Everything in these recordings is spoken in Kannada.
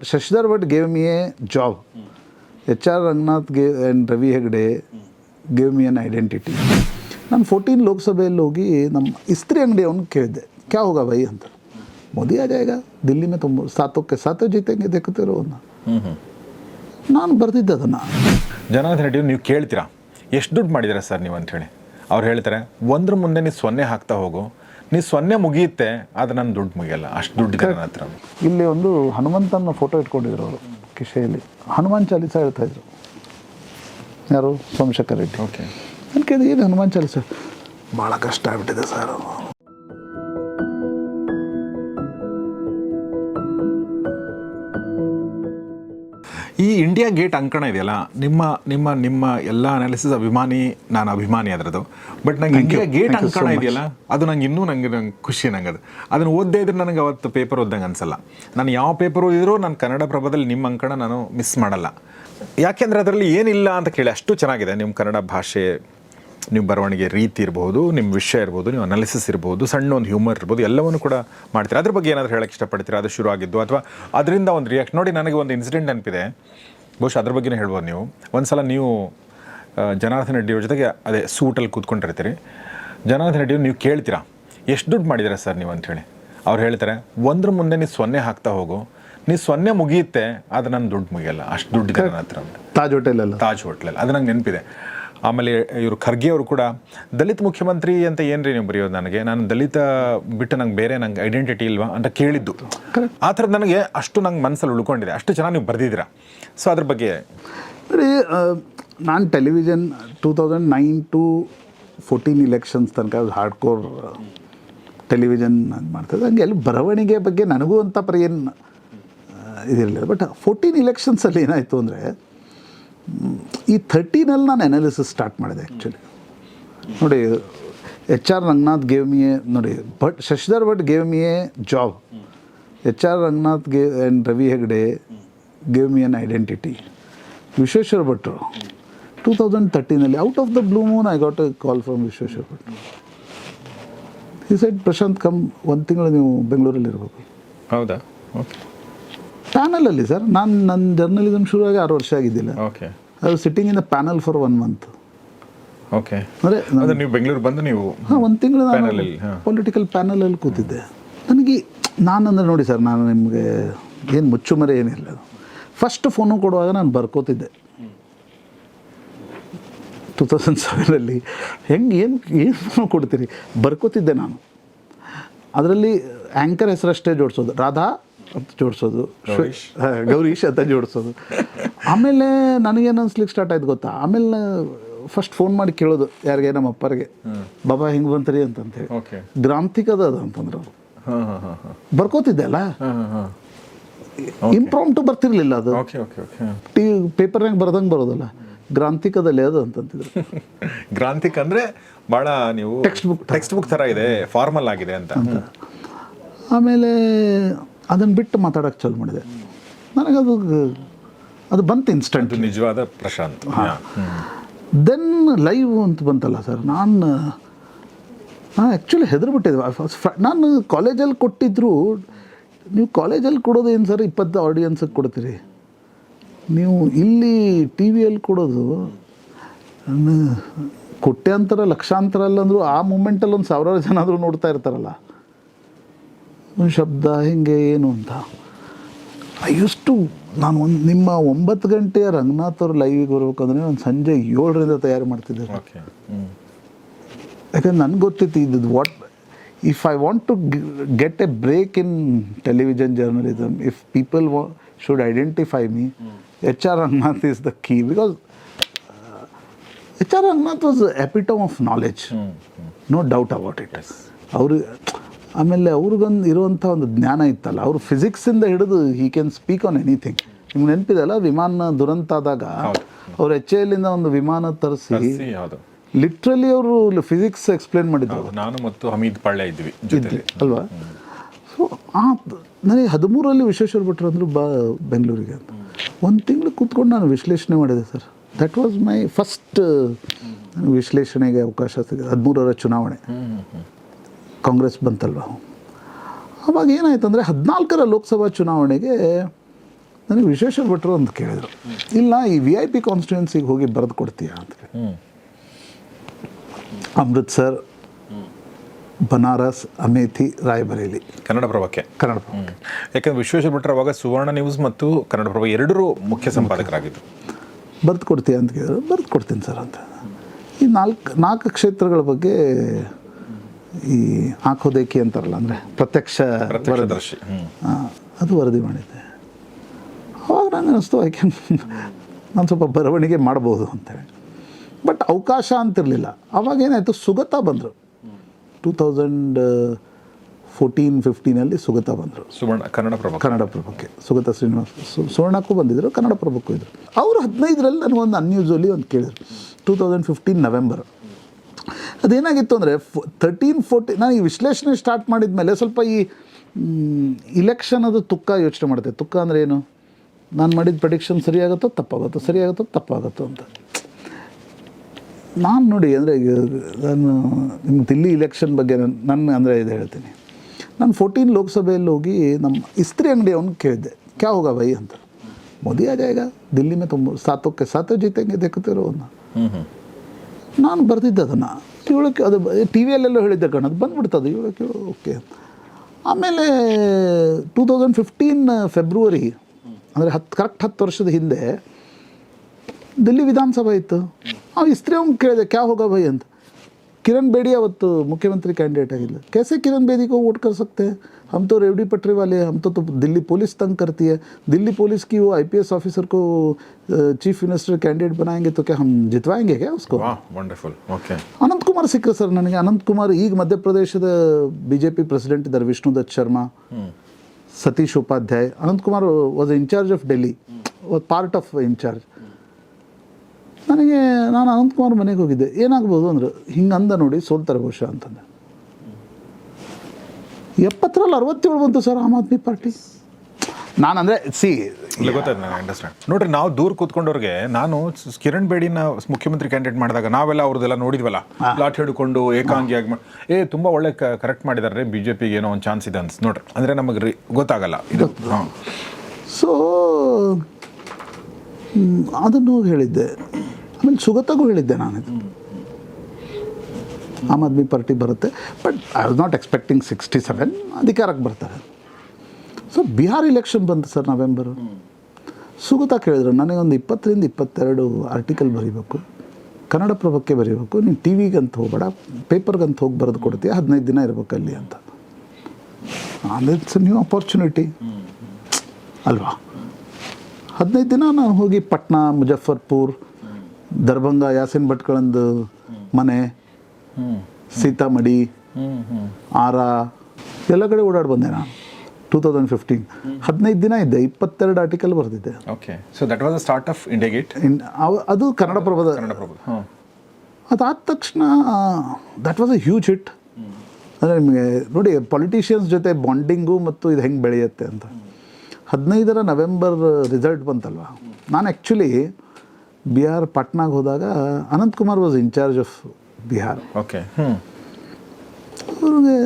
Shashidhar Bhatt gave me a job. HR Ranganath gave, and Ravi Hegde gave me an identity. ನಾನು ಫೋರ್ಟೀನ್ ಲೋಕಸಭೆಯಲ್ಲಿ ಹೋಗಿ ನಮ್ಮ ಇಸ್ತ್ರಿ ಅಂಗಡಿ ಅವನು ಕೇಳಿದೆ ಕ್ಯಾ ಹೋಗ ಭೈ ಅಂತ. ಮೋದಿ ಆ ಜಾಯಗ. ದಿಲ್ಲಿ ಮೇ ತುಂಬ ಸಾತೋಕ್ಕೆ ಸಾತೋ ಜೀತೆಂಗೆ ಅವನ್ನ ನಾನು ಬರ್ತಿದ್ದೆ ಅದನ್ನು. ಜನಾರ್ದನ್ ರೆಡ್ಡಿ ನೀವು ಕೇಳ್ತೀರಾ? ಎಷ್ಟು ದುಡ್ಡು ಮಾಡಿದ್ದೀರಾ ಸರ್ ನೀವು ಅಂಥೇಳಿ ಅವ್ರು ಹೇಳ್ತಾರೆ ಒಂದ್ರ ಮುಂದೆ ನೀವು ಸೊನ್ನೆ ಹಾಕ್ತಾ ಹೋಗು ನೀ ಸೊನ್ನೆ ಮುಗಿಯುತ್ತೆ ಆದ್ರೆ ನನ್ನ ದುಡ್ಡು ಮುಗಿಯಲ್ಲ. ಅಷ್ಟು ದುಡ್ಡು ನನ್ನ ಹತ್ರ. ಇಲ್ಲಿ ಒಂದು ಹನುಮಂತನ ಫೋಟೋ ಇಟ್ಕೊಂಡಿದ್ರು ಅವರು ಕಿಶೆಯಲ್ಲಿ. ಹನುಮಾನ್ ಚಾಲೀಸ ಹೇಳ್ತಾ ಇದ್ರು. ಯಾರು? ಸೋಮಶೇಖರ್ ರೆಡ್ಡಿ. ಓಕೆ ಅದಕ್ಕೆ ಏನು ಹನುಮಾನ್ ಚಾಲೀಸ? ಭಾಳ ಕಷ್ಟ ಆಗ್ಬಿಟ್ಟಿದೆ ಸರ್ ಈ ಇಂಡಿಯಾ ಗೇಟ್ ಅಂಕಣ ಇದೆಯಲ್ಲ ನಿಮ್ಮ ನಿಮ್ಮ ನಿಮ್ಮ ಎಲ್ಲ ಅನಾಲಿಸಿಸ್ ಅಭಿಮಾನಿ ನಾನು ಅಭಿಮಾನಿ ಅದರದ್ದು. ಬಟ್ ನಂಗೆ ಇಂಡಿಯಾ ಗೇಟ್ ಅಂಕಣ ಇದೆಯಲ್ಲ ಅದು ನಂಗೆ ಇನ್ನೂ ನಂಗೆ ನಂಗೆ ಖುಷಿ ನಂಗೆ ಅದು ಅದನ್ನು ಓದದೇ ಇದ್ರೆ ನನಗೆ ಅವತ್ತು ಪೇಪರ್ ಓದ್ದಂಗೆ ಅನ್ಸಲ್ಲ. ನಾನು ಯಾವ ಪೇಪರ್ ಓದಿದ್ರು ನಾನು ಕನ್ನಡ ಪ್ರಭದಲ್ಲಿ ನಿಮ್ಮ ಅಂಕಣ ನಾನು ಮಿಸ್ ಮಾಡಲ್ಲ. ಯಾಕೆಂದರೆ ಅದರಲ್ಲಿ ಏನಿಲ್ಲ ಅಂತ ಕೇಳಿ ಅಷ್ಟು ಚೆನ್ನಾಗಿದೆ ನಿಮ್ಮ ಕನ್ನಡ ಭಾಷೆ ನಿಮ್ಮ ಬರವಣಿಗೆ ರೀತಿ ಇರ್ಬೋದು ನಿಮ್ಮ ವಿಷಯ ಇರ್ಬೋದು ನೀವು ಅನಾಲಿಸಿಸ್ ಇರ್ಬೋದು ಸಣ್ಣ ಒಂದು ಹ್ಯೂಮರ್ ಇರ್ಬೋದು ಎಲ್ಲವನ್ನು ಕೂಡ ಮಾಡ್ತೀರಾ? ಅದ್ರ ಬಗ್ಗೆ ಏನಾದರೂ ಹೇಳಕ್ಕೆ ಇಷ್ಟಪಡ್ತೀರಾ? ಅದು ಶುರು ಆಗಿದ್ದು ಅಥವಾ ಅದರಿಂದ ಒಂದು ರಿಯಾಕ್ಟ್ ನೋಡಿ ನನಗೆ ಒಂದು ಇನ್ಸಿಡೆಂಟ್ ನೆನಪಿದೆ. ಬಹುಶಃ ಅದ್ರ ಬಗ್ಗೆನೇ ಹೇಳ್ಬೋದು ನೀವು. ಒಂದು ಸಲ ನೀವು ಜನಾರ್ದನ ರೆಡ್ಡಿಯವ್ರ ಜೊತೆಗೆ ಅದೇ ಸೂಟಲ್ಲಿ ಕೂತ್ಕೊಂಡಿರ್ತೀರಿ. ಜನಾರ್ದನ್ ರೆಡ್ಡಿಯವ್ರು ನೀವು ಕೇಳ್ತೀರಾ? ಎಷ್ಟು ದುಡ್ಡು ಮಾಡಿದ್ದೀರಾ ಸರ್ ನೀವು ಅಂಥೇಳಿ ಅವ್ರು ಹೇಳ್ತಾರೆ ಒಂದ್ರ ಮುಂದೆ ನೀವು ಸೊನ್ನೆ ಹಾಕ್ತಾ ಹೋಗು. ನೀವು ಸೊನ್ನೆ ಮುಗಿಯುತ್ತೆ ಆದರೆ ನನ್ನ ದುಡ್ಡು ಮುಗಿಯಲ್ಲ. ಅಷ್ಟು ದುಡ್ಡು ನನ್ನ ಹತ್ರ. ತಾಜ್ ಹೋಟೆಲಲ್ಲ ತಾಜ್ ಹೋಟ್ಲಲ್ಲಿ ಅದು ನಂಗೆ ನೆನಪಿದೆ. ಆಮೇಲೆ ಇವರು ಖರ್ಗೆ ಅವರು ಕೂಡ, ದಲಿತ ಮುಖ್ಯಮಂತ್ರಿ ಅಂತ ಏನ್ರಿ ನೀವು ಬರೆಯೋದು ನನಗೆ? ನಾನು ದಲಿತ ಬಿಟ್ಟು ನಂಗೆ ಬೇರೆ ನಂಗೆ ಐಡೆಂಟಿಟಿ ಇಲ್ವಾ? ಅಂತ ಕೇಳಿದ್ದು. ಆ ಥರದ್ದು ನನಗೆ ಅಷ್ಟು ನಂಗೆ ಮನಸ್ಸಲ್ಲಿ ಉಳ್ಕೊಂಡಿದೆ. ಅಷ್ಟು ಚೆನ್ನಾಗಿ ನೀವು ಬರೆದಿದ್ದೀರಾ? ಸೊ ಅದ್ರ ಬಗ್ಗೆ ನೋಡಿ ನಾನು television two thousand nine to fourteen elections ತನಕ ಹಾರ್ಡ್ ಕೋರ್ ಟೆಲಿವಿಷನ್ ಮಾಡ್ತಿದ್ದೆ. ಹಂಗೆ ಎಲ್ಲಿ ಬರವಣಿಗೆ ಬಗ್ಗೆ ನನಗೂ ಅಂತ ಪರ ಏನು ಇದಿರಲಿಲ್ಲ. ಬಟ್ ಫೋರ್ಟೀನ್ ಇಲೆಕ್ಷನ್ಸಲ್ಲಿ ಏನಾಯಿತು ಅಂದರೆ ಈ ಥರ್ಟೀನಲ್ಲಿ ನಾನು ಅನಾಲಿಸಿಸ್ ಸ್ಟಾರ್ಟ್ ಮಾಡಿದೆ ಆ್ಯಕ್ಚುಲಿ ನೋಡಿ H R Ranganath gave me a ನೋಡಿ, Bhat, Shashidhar Bhat gave me a job H R Ranganath gave and Ravi Hegde gave me an identity Vishweshwar ಭಟ್ರು two thousand ತರ್ಟೀನಲ್ಲಿ out of the blue moon I got a call from Vishweshwar Bhat ಈ ಸೈಡ್ ಪ್ರಶಾಂತ್ ಕಮ್ ಒಂದು ತಿಂಗಳು ನೀವು ಬೆಂಗಳೂರಲ್ಲಿ ಇರಬೇಕು. ಹೌದಾ? ಓಕೆ ಪ್ಯಾನಲಲ್ಲಿ ಸರ್ ನಾನು ನನ್ನ ಜರ್ನಲಿಸಮ್ ಶುರುವಾಗಿ ಆರು ವರ್ಷ ಆಗಿದ್ದಿಲ್ಲ. ಓಕೆ ಅದು sitting in the panel for one month okay ಅಂದರೆ ಅದು ನೀವು ಬೆಂಗಳೂರು ಬಂದು ನೀವು ಹಾಂ ಒಂದು ತಿಂಗಳು ನಾನು ಹಾ. ಪೊಲಿಟಿಕಲ್ ಪ್ಯಾನಲಲ್ಲಿ ಕೂತಿದ್ದೆ. ನನಗೆ ನಾನಂದ್ರೆ ನೋಡಿ ಸರ್ ನಾನು ನಿಮಗೆ ಏನು ಮುಚ್ಚುಮರೆ ಏನಿಲ್ಲ. ಫಸ್ಟ್ ಫೋನು ಕೊಡುವಾಗ ನಾನು ಬರ್ಕೋತಿದ್ದೆ. ಟೂ ತೌಸಂಡ್ ಸೆವೆನಲ್ಲಿ ಹೆಂಗೆ ಏನು ಏನು ಫೋನು ಕೊಡ್ತೀರಿ? ಬರ್ಕೋತಿದ್ದೆ ನಾನು. ಅದರಲ್ಲಿ ಆ್ಯಂಕರ್ ಹೆಸರಷ್ಟೇ ಜೋಡಿಸೋದು. ರಾಧಾ ಅಂತ ಜೋಡಿಸೋದು. ಗೌರೀಶ್. ಗೌರೀಶ್ ಅಂತ ಜೋಡಿಸೋದು. ಆಮೇಲೆ ನನಗೇನು ಅನ್ಸ್ಲಿಕ್ಕೆ ಸ್ಟಾರ್ಟ್ ಆಯ್ತು ಗೊತ್ತಾ? ಆಮೇಲೆ ಫಸ್ಟ್ ಫೋನ್ ಮಾಡಿ ಕೇಳೋದು ಯಾರಿಗೆ? ನಮ್ಮ ಅಪ್ಪರಿಗೆ. ಬಾಬಾ ಹಿಂಗೆ ಬಂತರಿ? ಅಂತಂತೇಳಿ. ಓಕೆ. ಗ್ರಾಂಥಿಕದ ಅದು ಅಂತಂದ್ರೆ ಅವರು. ಹಾಂ ಹಾಂ ಹಾಂ ಹಾಂ. ಬರ್ಕೋತಿದ್ದೆ ಅಲ್ಲ? ಹಾಂ ಹಾಂ ಇಂಪ್ರಾಂಟು ಬರ್ತಿರ್ಲಿಲ್ಲ ಅದು. ಓಕೆ ಓಕೆ ಓಕೆ ಟಿ ಪೇಪರ್ನಾಗ ಬರ್ದಂಗೆ ಬರೋದಲ್ಲ. ಗ್ರಾಂಥಿಕದಲ್ಲಿ ಅದು ಅಂತಂತಿದ್ರು. ಗ್ರಾಂಥಿಕ್ ಅಂದರೆ ಭಾಳ ನೀವು ಟೆಕ್ಸ್ಟ್ ಬುಕ್ ಟೆಕ್ಸ್ಟ್ ಬುಕ್ ಥರ ಇದೆ ಫಾರ್ಮಲ್ ಆಗಿದೆ ಅಂತ. ಆಮೇಲೆ ಅದನ್ನು ಬಿಟ್ಟು ಮಾತಾಡೋಕ್ಕೆ ಚಾಲು ಮಾಡಿದೆ. ನನಗದು ಅದು ಬಂತು ಇನ್ಸ್ಟೆಂಟ್ ನಿಜವಾದ ಪ್ರಶಾಂತ್. ದೆನ್ ಲೈವ್ ಅಂತ ಬಂತಲ್ಲ ಸರ್ ನಾನು ನಾನು ಆ್ಯಕ್ಚುಲಿ ಹೆದರ್ಬಿಟ್ಟಿದ್ದೆ. ನಾನು ಕಾಲೇಜಲ್ಲಿ ಕೊಟ್ಟಿದ್ರು ನೀವು ಕಾಲೇಜಲ್ಲಿ ಕೊಡೋದು ಏನು ಸರ್ ಇಪ್ಪತ್ತು ಆಡಿಯನ್ಸಿಗೆ ಕೊಡ್ತೀರಿ? ನೀವು ಇಲ್ಲಿ ಟಿ ವಿಯಲ್ಲಿ ಕೊಡೋದು ಕೊಟ್ಟೆ ಅಂತಾರ ಲಕ್ಷಾಂತರ ಅಲ್ಲಂದ್ರು ಆ ಮೂಮೆಂಟಲ್ಲಿ ಒಂದು ಸಾವಿರಾರು ಜನ ಆದರೂ ನೋಡ್ತಾ ಇರ್ತಾರಲ್ಲ. ಶಬ್ದ ಹೆಂಗೆ ಏನು ಅಂತ. ಇಷ್ಟು ನಾನು ಒಂದು ನಿಮ್ಮ ಒಂಬತ್ತು ಗಂಟೆಯ ರಂಗನಾಥ್ ಅವ್ರ ಲೈವಿಗೆ ಬರ್ಬೇಕಂದ್ರೆ ನಾನು ಸಂಜೆ ಏಳರಿಂದ ತಯಾರು ಮಾಡ್ತಿದ್ದೆ ಯಾಕಂದ್ರೆ ನನಗೆ ಗೊತ್ತಿತ್ತು ಇದು what if I want to get a break in television journalism if people should identify me H R Ranganath is the key because H R Ranganath was epitome of knowledge no doubt about it ಅವರು ಆಮೇಲೆ ಅವ್ರಿಗೊಂದು ಇರುವಂಥ ಒಂದು ಜ್ಞಾನ ಇತ್ತಲ್ಲ ಅವರು ಫಿಸಿಕ್ಸಿಂದ ಹಿಡಿದು he can speak on anything ನಿಮ್ಗೆ ನೆನಪಿದೆ ಅಲ್ಲ ವಿಮಾನ ದುರಂತ ಆದಾಗ ಅವ್ರು ಎಚ್ ಎಲ್ಲಿಂದ ಒಂದು ವಿಮಾನ ತರಿಸಿ ಲಿಟ್ರಲಿ ಅವರು ಫಿಸಿಕ್ಸ್ ಎಕ್ಸ್ಪ್ಲೇನ್ ಮಾಡಿದ್ರು. ನಾನು ಮತ್ತು ಹಮೀದ್ ಪಳ್ಳೆ ಇದ್ವಿ ಜೊತೆಲಿ. ಅಲ್ವಾ? ಸೊ ಆ ನನಗೆ ಹದಿಮೂರಲ್ಲಿ ವಿಶ್ವೇಶ್ವರ ಭಟ್ರು ಅಂದರು ಬಾ ಬೆಂಗಳೂರಿಗೆ ಅಂತ. ಒಂದು ತಿಂಗಳು ಕೂತ್ಕೊಂಡು ನಾನು ವಿಶ್ಲೇಷಣೆ ಮಾಡಿದೆ sir. That was my first ವಿಶ್ಲೇಷಣೆಗೆ ಅವಕಾಶ ಸಿಗ ಹದಿಮೂರರ ಚುನಾವಣೆ. ಕಾಂಗ್ರೆಸ್ ಬಂತಲ್ವ? ಅವಾಗ ಏನಾಯ್ತು ಅಂದರೆ ಹದಿನಾಲ್ಕರ ಲೋಕಸಭಾ ಚುನಾವಣೆಗೆ ನನಗೆ ವಿಶೇಷ ಭಟ್ರು ಅಂತ ಕೇಳಿದರು. ಇಲ್ಲ ಈ ವಿ ಐ ಪಿ ಕಾನ್ಸ್ಟಿಟ್ಯೂನ್ಸಿಗೆ ಹೋಗಿ ಬರೆದು ಕೊಡ್ತೀಯಾ ಅಂತ ಅಮೃತ್ಸರ್ ಬನಾರಸ್ ಅಮೇಥಿ ರಾಯಬರೇಲಿ. ಕನ್ನಡ ಪ್ರಭಕ್ಕೆ. ಕನ್ನಡ. ಯಾಕಂದ್ರೆ ವಿಶ್ವೇಶ್ವರ ಭಟ್ರು ಅವಾಗ ಸುವರ್ಣ ನ್ಯೂಸ್ ಮತ್ತು ಕನ್ನಡ ಪ್ರಭ ಎರಡರೂ ಮುಖ್ಯ ಸಂಪಾದಕರಾಗಿದ್ದರು ಬರೆದು ಕೊಡ್ತೀಯಾ ಅಂತ ಕೇಳಿದ್ರು. ಬರೆದು ಕೊಡ್ತೀನಿ ಸರ್ ಅಂತ. ಈ ನಾಲ್ಕು ನಾಲ್ಕು ಕ್ಷೇತ್ರಗಳ ಬಗ್ಗೆ ಈ ಹಾಕೋದೇಕಿ ಅಂತಾರಲ್ಲ ಅಂದರೆ ಪ್ರತ್ಯಕ್ಷ ವರದರ್ಶಿ ಅದು ವರದಿ ಮಾಡಿದ್ದೆ. ಅವಾಗ ನಂಗೆ ಅನಿಸ್ತು ಐ ಕ್ಯಾನ್ ನಾನು ಸ್ವಲ್ಪ ಬರವಣಿಗೆ ಮಾಡ್ಬೋದು ಅಂತೇಳಿ. ಬಟ್ ಅವಕಾಶ ಅಂತಿರಲಿಲ್ಲ. ಅವಾಗ ಏನಾಯಿತು ಸುಗತ ಬಂದರು. ಟೂ ತೌಸಂಡ್ ಫೋರ್ಟೀನ್ ಫಿಫ್ಟೀನಲ್ಲಿ ಸುಗತ ಬಂದರು. ಸುವರ್ಣ ಕನ್ನಡ ಪ್ರಭು ಕನ್ನಡ ಪ್ರಭಕ್ಕೆ. ಸುಗತ ಶ್ರೀನಿವಾಸ ಸುವರ್ಣಕ್ಕೂ ಬಂದಿದ್ದರು ಕನ್ನಡ ಪ್ರಭಕ್ಕೂ ಇದ್ದರು ಅವರು ಹದಿನೈದರಲ್ಲಿ ನನಗೊಂದು ಅನ್ಯೂಸ್ವಲಿ ಒಂದು ಕೇಳಿದರು. Two thousand fifteen November. ಅದೇನಾಗಿತ್ತು ಅಂದರೆ ತರ್ಟೀನ್ ಫೋರ್ಟಿ ನಾನು ಈ ವಿಶ್ಲೇಷಣೆ ಸ್ಟಾರ್ಟ್ ಮಾಡಿದ ಮೇಲೆ ಸ್ವಲ್ಪ ಈ ಇಲೆಕ್ಷನ್ ಅದು ತುಕ್ಕ ಯೋಚನೆ ಮಾಡುತ್ತೆ ತುಕ್ಕ ಅಂದರೆ ಏನು? ನಾನು ಮಾಡಿದ ಪ್ರೆಡಿಕ್ಷನ್ ಸರಿಯಾಗುತ್ತೋ ತಪ್ಪಾಗುತ್ತೋ? ಸರಿಯಾಗುತ್ತೋ ತಪ್ಪಾಗುತ್ತೋ ಅಂತ. ನಾನು ನೋಡಿ ಅಂದರೆ ನಾನು ನಿಮ್ಮ ದಿಲ್ಲಿ ಇಲೆಕ್ಷನ್ ಬಗ್ಗೆ ನನ್ನ ನನ್ನ ಅಂದರೆ ಇದು ಹೇಳ್ತೀನಿ. ನಾನು ಫೋರ್ಟೀನ್ ಲೋಕಸಭೆಯಲ್ಲಿ ಹೋಗಿ ನಮ್ಮ ಇಸ್ತ್ರಿ ಅಂಗಡಿ ಅವ್ನು ಕೇಳಿದ್ದೆ ಕ್ಯಾ ಹೋಗ ಬೈ ಅಂತ. ಮೋದಿ ಆ ಈಗ ದಿಲ್ಲಿ ಮೇ ತುಂಬ ಸಾತೋಕ್ಕೆ ಸಾತೋ ಜೀತಂಗೆ ಹ್ಮ್ ನಾನು ಬರ್ತಿದ್ದೆ ಅದನ್ನು. ಏಳಕ್ಕೆ ಅದು ಟಿ ವಿಯಲ್ಲೆಲ್ಲೋ ಹೇಳಿದ್ದೆ ಕಣ, ಅದು ಬಂದುಬಿಡ್ತದೆ ಇವಳಕ್ಕೆ, ಓಕೆ. ಆಮೇಲೆ ಟೂ ತೌಸಂಡ್ ಫಿಫ್ಟೀನ್ ಫೆಬ್ರವರಿ, ಅಂದರೆ ಹತ್ತು ಕರೆಕ್ಟ್ ಹತ್ತು ವರ್ಷದ ಹಿಂದೆ, ದಿಲ್ಲಿ ವಿಧಾನಸಭೆ ಇತ್ತು. ಆ, ಇಸ್ತ್ರಿ ಅವ್ನು ಕೇಳಿದೆ, ಕ್ಯಾ ಹೋಗ ಭೈ ಅಂತ. किरण बेदी ಅವತ್ತು मुख्यमंत्री कैंडिडेट ಆಗಿಲ್ಲ कैसे किरण बेदी को वोट कर सकते हैं हम तो रेवड़ी पटरी वाले हैं हम तो, तो दिल्ली पुलिस तंग करती है दिल्ली पुलिस की वो आईपीएस ऑफिसर को चीफ मिनिस्टर कैंडिडेट बनाएंगे तो क्या हम जितवाएंगे क्या उसको ವಾ ವಂಡರ್ಫುಲ್ ಓಕೆ ಅನಂತ್ ಕುಮಾರ್ ಸಿಕ್ಕರು ಸರ್ ನನಗೆ ಅನಂತ್ ಕುಮಾರ್ ಈಗ ಮಧ್ಯಪ್ರದೇಶದ ಬಿ ಜೆ ಪಿ ಪ್ರೆಸಿಡೆಂಟ್ ಇದ್ದಾರೆ Vishnudutt Sharma Satish Upadhyay Anant Kumar was in charge of Delhi was part of in charge ನನಗೆ ನಾನು ಅನಂತಕುಮಾರ್ ಮನೆಗೆ ಹೋಗಿದ್ದೆ. ಏನಾಗ್ಬೋದು ಅಂದ್ರೆ ಹಿಂಗೆ ಅಂದ ನೋಡಿ ಸೋಲ್ತಾರೆ ಬಹುಶಃ ಅಂತಂದೆ ಎಪ್ಪತ್ತರಲ್ಲಿ ಅರವತ್ತೇಳು ಬಂತು ಸರ್ ಆಮ್ ಆದ್ಮಿ ಪಾರ್ಟಿ. ನಾನು ಅಂದರೆ ಸಿ ಇಲ್ಲ ಗೊತ್ತಾಯ್ತು ನನಗೆ ಅಂಡರ್ಸ್ಟ್ಯಾಂಡ್ ನೋಡ್ರಿ ನಾವು ದೂರ ಕೂತ್ಕೊಂಡವ್ರಿಗೆ ನಾನು ಕಿರಣ್ ಬೇಡಿನ ಮುಖ್ಯಮಂತ್ರಿ ಕ್ಯಾಂಡಿಡೇಟ್ ಮಾಡಿದಾಗ ನಾವೆಲ್ಲ ಅವ್ರದ್ದೆಲ್ಲ ನೋಡಿದ್ವಲ್ಲ. ಲಾಟ್ ಹಿಡ್ಕೊಂಡು ಏಕಾಂಗಿಯಾಗಿ ಏ ತುಂಬಾ ಒಳ್ಳೆ ಕರೆಕ್ಟ್ ಮಾಡಿದಾರೆ ಬಿಜೆಪಿಗೆ ಏನೋ ಒಂದು ಚಾನ್ಸ್ ಇದೆ ಅನ್ಸ್ ನೋಡ್ರಿ. ಅಂದ್ರೆ ನಮಗೆ ರೀ ಗೊತ್ತಾಗಲ್ಲ. ಇದು ಹಾಂ. ಸೊ ಅದನ್ನು ಹೋಗಿ ಹೇಳಿದ್ದೆ. ಆಮೇಲೆ ಸುಗತಗೂ ಹೇಳಿದ್ದೆ ನಾನು ಇದು ಆಮ್ ಆದ್ಮಿ ಪಾರ್ಟಿ ಬರುತ್ತೆ. But I was not expecting sixty seven ಅಧಿಕಾರಕ್ಕೆ ಬರ್ತಾರೆ. ಸೊ ಬಿಹಾರ್ ಇಲೆಕ್ಷನ್ ಬಂತು ಸರ್ ನವೆಂಬರು ಸುಗತ ಕೇಳಿದ್ರು ನನಗೊಂದು ಇಪ್ಪತ್ತರಿಂದ ಇಪ್ಪತ್ತೆರಡು ಆರ್ಟಿಕಲ್ ಬರೀಬೇಕು. ಕನ್ನಡ ಪ್ರಭಕ್ಕೆ ಬರೀಬೇಕು. ನೀನು ಟಿ ವಿಗಂತ ಹೋಗಬೇಡ. ಪೇಪರ್ಗಂತ ಹೋಗಿ ಬರೆದು ಕೊಡ್ತೀಯ. ಹದಿನೈದು ದಿನ ಇರ್ಬೇಕು ಅಲ್ಲಿ ಅಂತ. ಇಟ್ಸ್ ನ್ಯೂ ಅಪರ್ಚುನಿಟಿ ಅಲ್ವಾ? ಹದಿನೈದು ದಿನ ನಾನು ಹೋಗಿ ಪಟ್ನಾ ಮುಜಫರ್ಪುರ್ ದರ್ಭಂಗ ಯಾಸಿನ್ ಭಟ್ಗಳಂದು ಮನೆ ಸೀತಾಮಡಿ ಆರ ಎಲ್ಲ ಕಡೆ ಓಡಾಡಿ ಬಂದೆ ನಾನು. ಟೂ ತೌಸಂಡ್ ಫಿಫ್ಟೀನ್ ಹದಿನೈದು ದಿನ ಇದ್ದೆ ಇಪ್ಪತ್ತೆರಡು article ಬರೆದಿದ್ದೆ. Okay so that was the start of India Gate in ಅದು ಕನ್ನಡ ಪ್ರಭದ ಅದಾದ ತಕ್ಷಣ that was a huge hit ಅಂದರೆ ನಿಮಗೆ ನೋಡಿ ಪೊಲಿಟಿಷಿಯನ್ಸ್ ಜೊತೆ ಬಾಂಡಿಂಗು ಮತ್ತು ಇದು ಹೆಂಗೆ ಬೆಳೆಯುತ್ತೆ ಅಂತ. ಹದಿನೈದರ ನವೆಂಬರ್ ರಿಸಲ್ಟ್ ಬಂತಲ್ವ? ನಾನು ಆ್ಯಕ್ಚುಲಿ ಬಿಹಾರ್ ಪಟ್ನಾಗೆ ಹೋದಾಗ Ananth Kumar was incharge of Bihar. Okay ಹ್ಞೂ ಅವ್ರಿಗೆ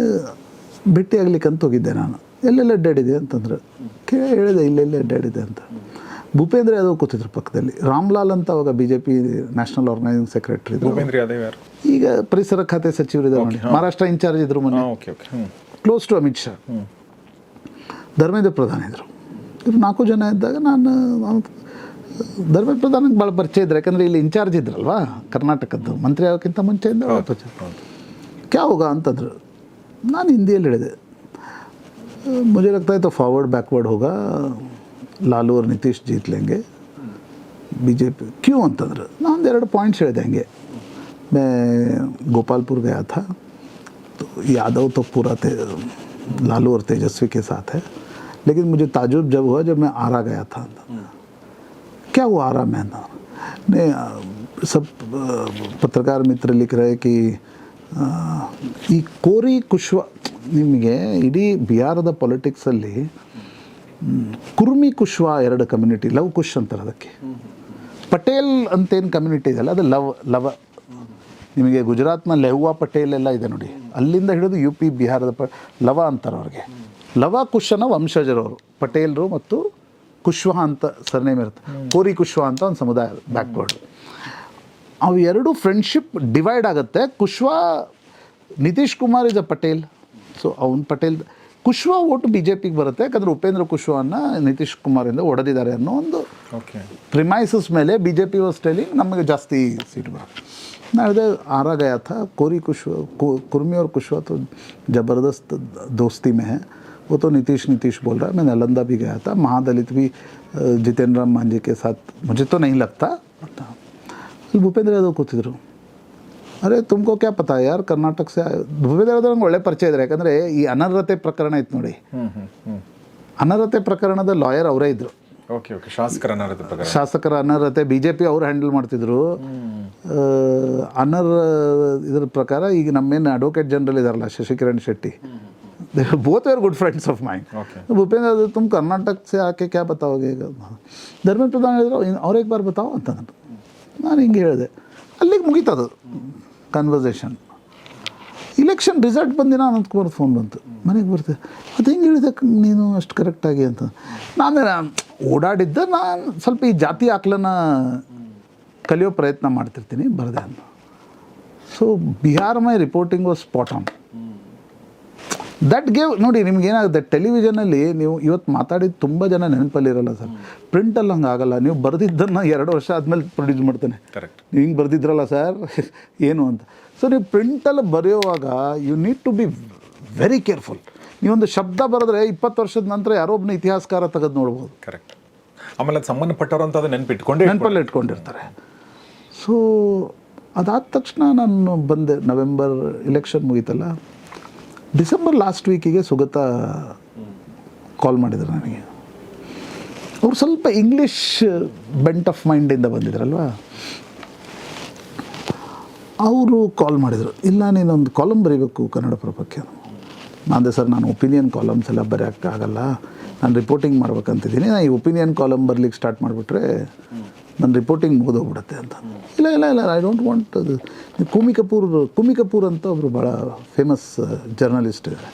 ಭೇಟಿ ಆಗ್ಲಿಕ್ಕೆ ಅಂತ ಹೋಗಿದ್ದೆ ನಾನು. ಎಲ್ಲೆಲ್ಲ ಅಡ್ಡಾಡಿದೆ ಅಂತಂದ್ರೆ ಕೇಳಿ ಹೇಳಿದೆ ಇಲ್ಲೆಲ್ಲ ಅಡ್ಡಾಡಿದೆ ಅಂತ. ಭೂಪೇಂದ್ರ ಯಾದವ್ ಕೂತಿದ್ರು ಪಕ್ಕದಲ್ಲಿ. ರಾಮ್ಲಾಲ್ ಅಂತ ಅವಾಗ B J P national organising secretary ಇದ್ರು. ಈಗ ಪರಿಸರ ಖಾತೆ ಸಚಿವರಿದ್ದಾರೆ ನೋಡಿ. ಮಹಾರಾಷ್ಟ್ರ ಇನ್ಚಾರ್ಜ್ ಇದ್ರು ಮೊನ್ನೆ. ಕ್ಲೋಸ್ ಟು ಅಮಿತ್ ಶಾ ಧರ್ಮೇಂದ್ರ ಪ್ರಧಾನ ಇದ್ರು. ಇವ್ರು ನಾಲ್ಕು ಜನ ಇದ್ದಾಗ ನಾನು ನಾನು ಧರ್ಮೇಂದ್ರ ಪ್ರಧಾನಕ್ಕೆ ಭಾಳ ಪರಿಚಯ ಇದ್ರು ಯಾಕಂದರೆ ಇಲ್ಲಿ ಇನ್ಚಾರ್ಜ್ ಇದ್ರಲ್ವಾ ಕರ್ನಾಟಕದ್ದು ಮಂತ್ರಿ ಆಗೋಕ್ಕಿಂತ ಮುಂಚೆಯಿಂದ ಭಾಳ ಪರಿಚಯ ಕ್ಯಾ ಹೋಗ ಅಂತಂದ್ರು ನಾನು ಹಿಂದಿಯಲ್ಲಿ ಹೇಳಿದೆ मुझे लगता है तो फॉरवर्ड बैकवर्ड होगा लालू और नीतीश जीत लेंगे बीजेपी क्यों ಅಂತಂದ್ರೆ ನಾನು ಎರಡು ಪಾಯಿಂಟ್ಸ್ ಹೇಳಿದೆ ಹಂಗೆ मैं गोपालपुर गया था तो यादव तो पूरा थे लालू और तेजस्वी के साथ है लेकिन मुझे ताजुब जब हुआ जब मैं आरा गया था क्या हुआ आरा में ना नहीं अ, सब अ, पत्रकार मित्र लिख रहे कि ಆ, ಈ ಕೋರಿ ಕುಶ್ವ ನಿಮಗೆ ಇಡೀ ಬಿಹಾರದ ಪೊಲಿಟಿಕ್ಸಲ್ಲಿ ಮ್, ಕುರ್ಮಿ ಕುಶ್ವ ಎರಡು ಕಮ್ಯುನಿಟಿ ಲವ್ ಕುಶ್ ಅಂತಾರೆ ಅದಕ್ಕೆ ಪಟೇಲ್ ಅಂತೇನು ಕಮ್ಯುನಿಟಿ ಇದೆಯಲ್ಲ ಅದು ಲವ್ ಲವ ನಿಮಗೆ ಗುಜರಾತ್ನ ಲೆಹ್ವಾ ಪಟೇಲ್ ಎಲ್ಲ ಇದೆ ನೋಡಿ ಅಲ್ಲಿಂದ ಹಿಡಿದು ಯು ಪಿ ಬಿಹಾರದ ಪ ಲವ ಅಂತಾರೆ ಅವ್ರಿಗೆ ಲವ ಕುಶನ ವಂಶಜರವರು ಪಟೇಲ್ರು ಮತ್ತು ಕುಶ್ವ ಅಂತ ಸರ್ನೇಮ್ ಇರುತ್ತೆ. ಕೋರಿ ಕುಶ್ವ ಅಂತ ಒಂದು ಸಮುದಾಯ ಬ್ಯಾಕ್ವರ್ಡ್. ಅವು ಎರಡು ಫ್ರೆಂಡ್ಶಿಪ್ ಡಿವೈಡ್ ಆಗುತ್ತೆ. Kushwaha Nitish Kumar is a Patel. So ಅವನ್ Patel Kushwaha vote B J ಪಿಗೆ ಬರುತ್ತೆ. ಯಾಕಂದರೆ ಉಪೇಂದ್ರ ಕುಶ್ವಾನ ನಿತೀಶ್ ಕುಮಾರ್ ಇಂದ ಒಡೆದಿದ್ದಾರೆ ಅನ್ನೋ ಒಂದು ಓಕೆ ಪ್ರಿಮೈಸಸ್ ಮೇಲೆ ಬಿ ಜೆ ಪಿ ವಾಸ್ ನಮಗೆ ಜಾಸ್ತಿ ಸೀಟ್ ಬರುತ್ತೆ. ನಾಳೆ ಆರಾಗಯ ಥಾ ಕೋರಿ ಕುಶ್ವ ಕುರ್ಮಿಯವ್ರ ಕುಶ್ವ ಅಥವಾ ಜಬರ್ದಸ್ತ್ ದೋಸ್ತಿ ಮೆಹೆ. ज़बरदस्त दोस्ती में है वो तो नीतीश नीतीश बोल रहा है मैं नालंदा भी गया था महादलित भी अ, जितेंद्र राम मांझी के साथ मुझे तो नहीं लगता ಅಲ್ಲಿ ಭೂಪೇಂದ್ರ ಯಾದವ್ ಕೂತಿದ್ರು ಅರೆ ತುಮಕೋ ಕ್ಯಾ ಪತಾ ಯಾರ್ ಕರ್ನಾಟಕ ಸೆ ಆಯೆ- ಭೂಪೇಂದ್ರ ಯಾದವ್ ನಂಗೆ ಒಳ್ಳೆ ಪರಿಚಯ ಇದ್ದಾರೆ ಯಾಕಂದರೆ ಈ ಅನರ್ಹತೆ ಪ್ರಕರಣ ಇತ್ತು ನೋಡಿ ಹ್ಮ್ ಹ್ಮ್ ಹ್ಮ್ ಅನರ್ಹತೆ ಪ್ರಕರಣದ ಲಾಯರ್ ಅವರೇ ಇದ್ದರು ಓಕೆ ಓಕೆ ಶಾಸಕರ ಅನಾರದ ಪ್ರಕಾರ ಶಾಸಕರ ಅನರ್ಹತೆ ಬಿ ಜೆ ಪಿ ಅವ್ರು ಹ್ಯಾಂಡಲ್ ಮಾಡ್ತಿದ್ರು ಅನರ್ ಇದ್ರ ಪ್ರಕಾರ ಈಗ ನಮ್ಮೇನು ಅಡ್ವೊಕೇಟ್ ಜನರಲ್ ಇದಾರಲ್ಲ Shashikiran Shetty Both are good friends of mine Bhupendra Bhupendra तुम कर्नाटक ಕರ್ನಾಟಕ आके क्या बताओगे ಧರ್ಮೇಂದ್ರ ಪ್ರಧಾನ್ ಹೇಳಿದ್ರು ಅವ್ರು ಹೇಗೆ ಬಾರ್ ಬತಾವ ಅಂತ ನಾನು. ಹಿಂಗೆ ಹೇಳಿದೆ. ಅಲ್ಲಿಗೆ ಮುಗೀತದು ಕನ್ವರ್ಸೇಷನ್ ಇಲೆಕ್ಷನ್ ರಿಸಲ್ಟ್ ಬಂದಿನ ಅನಂತಕುಮಾರ್ ಫೋನ್ ಬಂತು. ಮನೆಗೆ ಬರ್ತೆ ಅದು ಹೆಂಗೆ ಹೇಳಿದೆ ನೀನು ಅಷ್ಟು ಕರೆಕ್ಟಾಗಿ ಅಂತ. ನಾನು ಓಡಾಡಿದ್ದ ನಾನು ಸ್ವಲ್ಪ ಈ ಜಾತಿ ಆಕಲನ ಕಲಿಯೋ ಪ್ರಯತ್ನ ಮಾಡ್ತಿರ್ತೀನಿ ಬರದೆ ಅಂತ. So Bihar my reporting was spot on that gave ನೋಡಿ ನಿಮ್ಗೆ ಏನಾಗುತ್ತೆ? ಟೆಲಿವಿಷನಲ್ಲಿ ನೀವು ಇವತ್ತು ಮಾತಾಡಿದ ತುಂಬ ಜನ ನೆನಪಲ್ಲಿರಲ್ಲ ಸರ್. ಪ್ರಿಂಟಲ್ಲಿ ಹಂಗೆ ಆಗಲ್ಲ. ನೀವು ಬರೆದಿದ್ದನ್ನು ಎರಡು ವರ್ಷ ಆದಮೇಲೆ ಪ್ರೊಡ್ಯೂಸ್ ಮಾಡ್ತಾನೆ. ಕರೆಕ್ಟ್ ನೀವು ಹಿಂಗೆ ಬರೆದಿದ್ರಲ್ಲ ಸರ್? ಏನು ಅಂತ. ಸೊ ನೀವು ಪ್ರಿಂಟಲ್ಲಿ ಬರೆಯುವಾಗ you need to be very careful ನೀವೊಂದು ಶಬ್ದ ಬರೆದ್ರೆ ಇಪ್ಪತ್ತು ವರ್ಷದ ನಂತರ ಯಾರೋ ಒಬ್ಬನ ಇತಿಹಾಸಕಾರ ತೆಗೆದು ನೋಡ್ಬೋದು. ಕರೆಕ್ಟ್ ಆಮೇಲೆ ಅದು ಸಂಬಂಧಪಟ್ಟವರು ಅಂತ ಅದು ನೆನ್ಪಿಟ್ಕೊಂಡೇ ನೆನಪಲ್ಲಿ ಇಟ್ಕೊಂಡಿರ್ತಾರೆ. ಸೊ ಅದಾದ ತಕ್ಷಣ ನಾನು ಬಂದೆ. ನವೆಂಬರ್ ಎಲೆಕ್ಷನ್ ಮುಗೀತಲ್ಲ. ಡಿಸೆಂಬರ್ ಲಾಸ್ಟ್ ವೀಕಿಗೆ ಸುಗತ ಕಾಲ್ ಮಾಡಿದ್ರು ನನಗೆ. ಅವ್ರು ಸ್ವಲ್ಪ ಇಂಗ್ಲೀಷ್ ಬೆಂಟ್ ಆಫ್ ಮೈಂಡಿಂದ ಬಂದಿದ್ರಲ್ವಾ? ಅವರು ಕಾಲ್ ಮಾಡಿದರು. ಇಲ್ಲ, ನೀನೊಂದು ಕಾಲಮ್ ಬರೀಬೇಕು ಕನ್ನಡ ಪ್ರಭಕ್ಕೆ. ಅಂದೆ ಸರ್, ನಾನು ಒಪಿನಿಯನ್ ಕಾಲಮ್ಸ್ ಎಲ್ಲ ಬರೆಯೋಕ್ಕಾಗಲ್ಲ ನಾನು ರಿಪೋರ್ಟಿಂಗ್ ಮಾಡ್ಬೇಕಂತಿದ್ದೀನಿ. ನಾನು ಈ ಒಪಿನಿಯನ್ ಕಾಲಮ್ ಬರ್ಲಿಕ್ಕೆ ಸ್ಟಾರ್ಟ್ ಮಾಡಿಬಿಟ್ರೆ ನನ್ನ ರಿಪೋರ್ಟಿಂಗ್ ಮುಗಿದೋಗ್ಬಿಡುತ್ತೆ ಅಂತ. ಇಲ್ಲ ಇಲ್ಲ ಇಲ್ಲ ಐ ಡೋಂಟ್ ವಾಂಟ್ ಅದು ಕುಮಿ ಕಪೂರ್ ಕುಮಿ ಕಪೂರ್ ಅಂತ ಒಬ್ಬರು ಭಾಳ ಫೇಮಸ್ ಜರ್ನಲಿಸ್ಟ್ ಇದ್ದಾರೆ